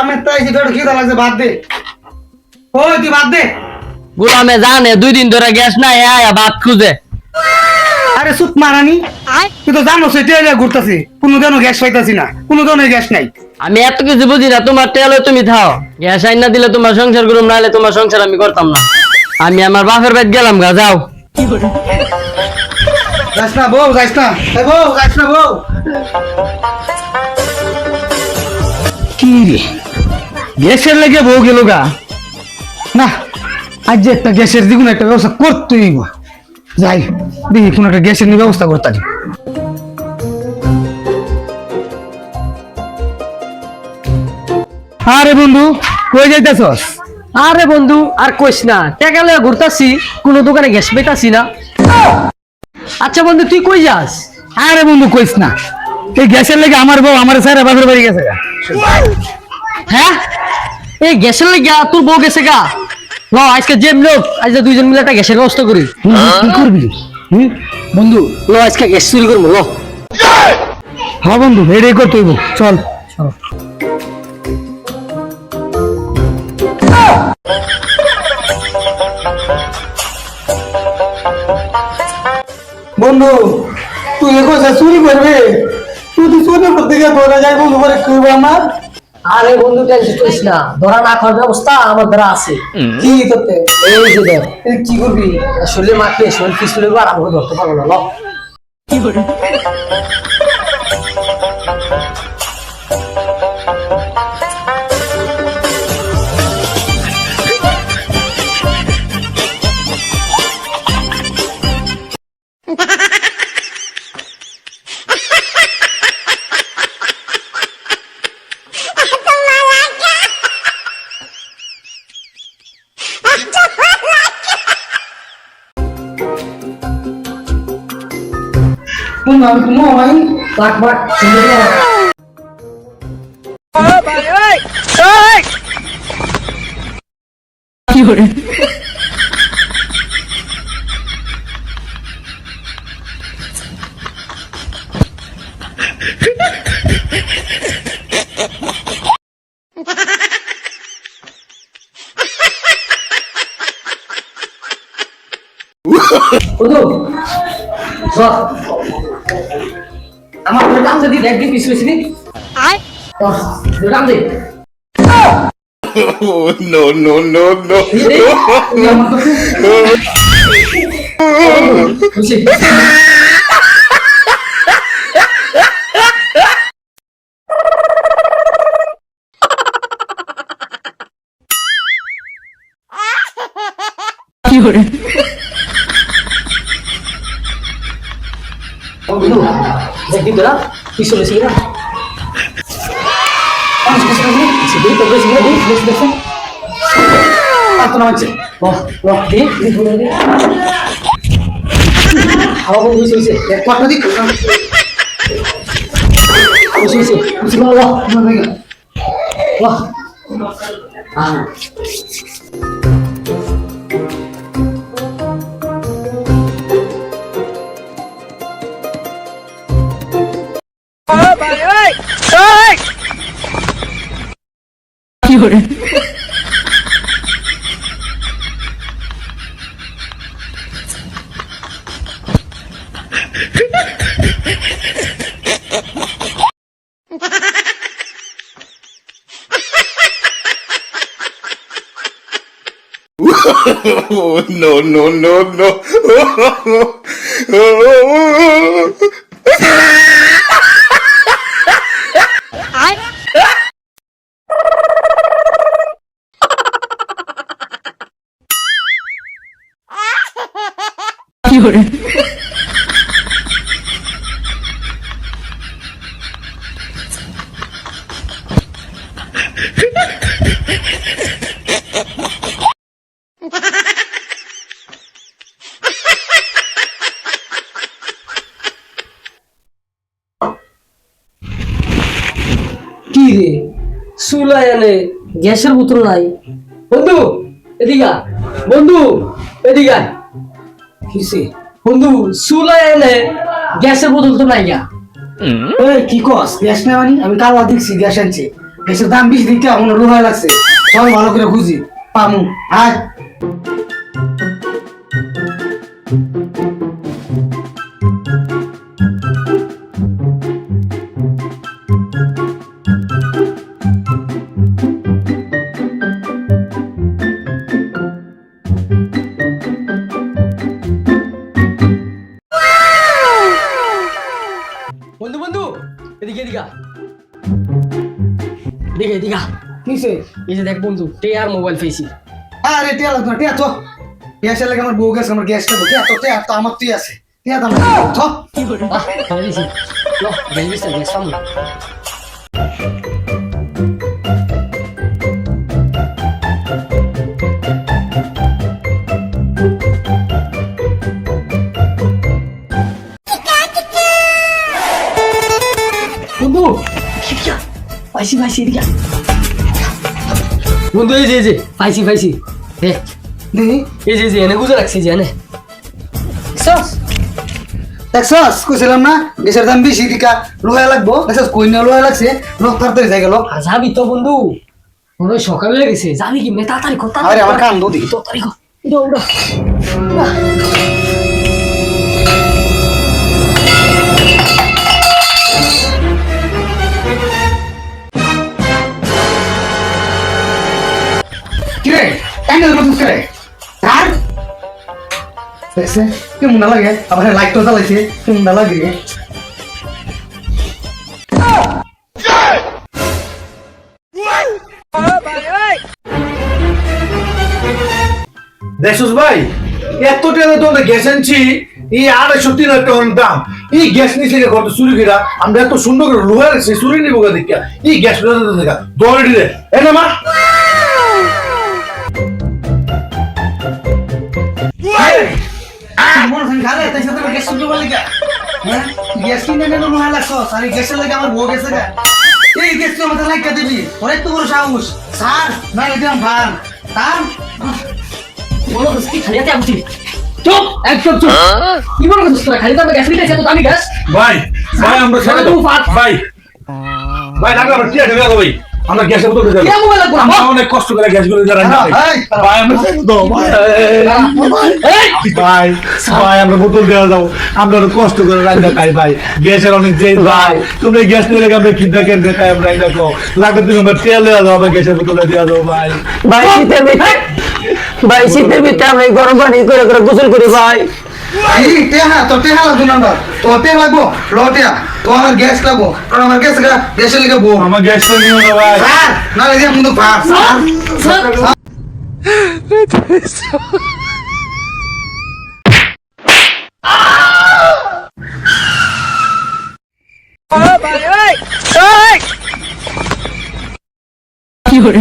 আমি তাই সিগারেট খিদা লাগছে বাদ দে। ওই তুই বাদ দে। গোলামে জানে দুই দিন ধরে গ্যাস নাই আয়া ভাত খুঁজে। আরে সুত মারানি তুই তো জানো ঘুরতাছি। কোনো দিনও গ্যাস পাইতাছি না কোনো দিনও গ্যাস নাই। আমি এত কিছু বুঝি না তোমার তেলে তুমি থাও গ্যাস আইন না দিলে তোমার সংসার করুম নাহলে তোমার সংসার আমি করতাম না। আমি আমার বাপের বাড়ি গেলাম গা যাও। যাস না বউ যাস না। বউ যাস না বউ। কি রে? গ্যাসের লেগে বউ গেল গা। না আজ যে একটা গ্যাসের দ্বিগুণ একটা ব্যবস্থা করতেই। যাই দেখি কোন একটা গ্যাসের নিয়ে ব্যবস্থা করতে পারি। আরে বন্ধু কই যাইতেছস? আরে বন্ধু আর কইস না টাকা লয়ে ঘুরতাছি কোনো দোকানে গ্যাস পেতাছি না। আচ্ছা বন্ধু তুই কই যাস? আরে বন্ধু কইস না। এই গ্যাসের লেগে আমার বউ আমার স্যার বাপের বাড়ি গেছে গা। হ্যাঁ? এই গ্যাসের লাগে তোর বউ গেছে গা। ল আজকে যে লোক আজ দুইজন মিলে একটা গ্যাসের ব্যবস্থা করি। বন্ধু, কি করবি? হুম? বন্ধু ল আজকে গ্যাস চুরি করব ল। হ্যাঁ বন্ধু এটাই করতে হইব চল। চল বন্ধু তুই এখন চুরি করবে? তুই তুই চুরি করতে গিয়ে ধরে যাই বন্ধু করে কি হইবো আমার? আরে বন্ধু টেনশন করিস না ধরা না খাওয়ার ব্যবস্থা আমার দ্বারা আছে। কি করতে এই যে দেখ তুই কি করবি? শরীরে মাখিয়ে শরীর কিছু আর আমাকে ধরতে পারব না ল। বন্ধু আমি তুমি আমায় বাক বাক সুন্দর করে বাক। কি করে বন্ধু বাহ। আমার দোকান যদি দেখ পিছু পিছু কাম দে। No, no, no, no. বুঝছি কি করে বন্ধু দেখ দিন তোরা পিছু পিছু না পিছু দিই তো বেশি দিই বেশি বেশি আর তো নামাচ্ছে বাহ বাহ দি দি বলে দি হাওয়া বন্ধু পিছু পিছু কথা দিক পিছু পিছু পিছু বাহ বাহ হ্যাঁ কি oh, no, no, no, no. I. you এনে গ্যাসের বোতল নাই। বন্ধু এদিকে। বন্ধু এদিকে। কিসে বন্ধু চুলাই এনে গ্যাসের বোতল তো নাই গা। এই কি কস? গ্যাস নেই মানে? আমি কাল দেখছি গ্যাস আনছে। গ্যাসের দাম বেশি দিকে আমার লোহা লাগছে। চল ভালো করে খুঁজি। পামু আয়। এদিকে এদিকে। এদিকে এদিকে। কিসে এই যে দেখ বন্ধু টে আর মোবাইল ফেসি আরে টিয়া লাগতো না টিয়া তো। গ্যাসের লাগে আমার বউ গ্যাস আমার গ্যাসটা বউ টিয়া তো টিয়া তো আমার তুই আছে। টে তো আমার তো আহ ভালো দিছি লো গ্যাস গ্যাস সামনে। পাইছি পাইছি এদিকে। বন্ধু এই যে এই যে পাইছি পাইছি। দেখি এই যে যে এনে গুজে রাখছি যে এনে। সস দেখছস? কইছিলাম না গ্যাসের দাম বেশি দিকা লোহা লাগবো। দেখছস? কই না লোহা লাগছে। লোক তাড়াতাড়ি যাই গেল। যাবি তো বন্ধু। মনে সকাল হয়ে গেছে। যাবি কি? মেয়ে তাড়াতাড়ি কর আরে আমার কান দো দেখি তো তাড়াতাড়ি কর দৌড়া কিরে? কাইন্ডা মত করে? আর? দেখছে কেমন না লাগে। আবার তো জ্বালাইছে দাম। এই গ্যাস নিচে কত চুরি কিরা আমরা এত সুন্দর করে লোহার চুরি নিবো দেখা এই গ্যাস দেখা দৌড়ে এ মা। মন খারে তাই সাথে গ্যাস শুনতে পারলি হ্যাঁ? গ্যাস কিনে নেন লোহা লাগছস আর গ্যাসের লাগে আমার বউ গেছে গা। এই গ্যাস তো আমাদের লাইকা দিবি। ওরে তো বড় সাহস। স্যার না এদিকে ভান। তার বলো কি খালি হাতে আসছি চুপ একদম চুপ। কি বলো তোরা খালি তো গ্যাস নিতে তো আমি গ্যাস। ভাই ভাই আমরা ছেড়ে দাও ভাই। ভাই ভাই। আমরা গ্যাসের বোতল আমরা অনেক কষ্ট করে গ্যাসগুলো রান্না ভাই আমরা ভাই। ভাই ভাই আমরা বোতল দেওয়া যাব আমরা অনেক কষ্ট করে রান্না খাই ভাই। গ্যাসের অনেক যে ভাই। তুমি গ্যাস নিলে আমরা কিনতে কিনতে খাই আমরা রান্না খাও লাগবে তুমি আমরা তেল দেওয়া যাব আমরা গ্যাসের বোতলে দেওয়া যাব ভাই। ভাই শীতের ভিতরে ভাই শীতের ভিতরে আমি গরম পানি করে করে গোসল করি ভাই। এই টেহা তো টেহা লাগবে না আমার। তো টেহা লাগবো লটিয়া তো আমার গ্যাস লাগবো কারণ আমার গ্যাস গা গ্যাসের লিগে বউ আমার গ্যাসটা নিও না ভাই স্যার না লাগে মুন্ডু ভাত স্যার কি করে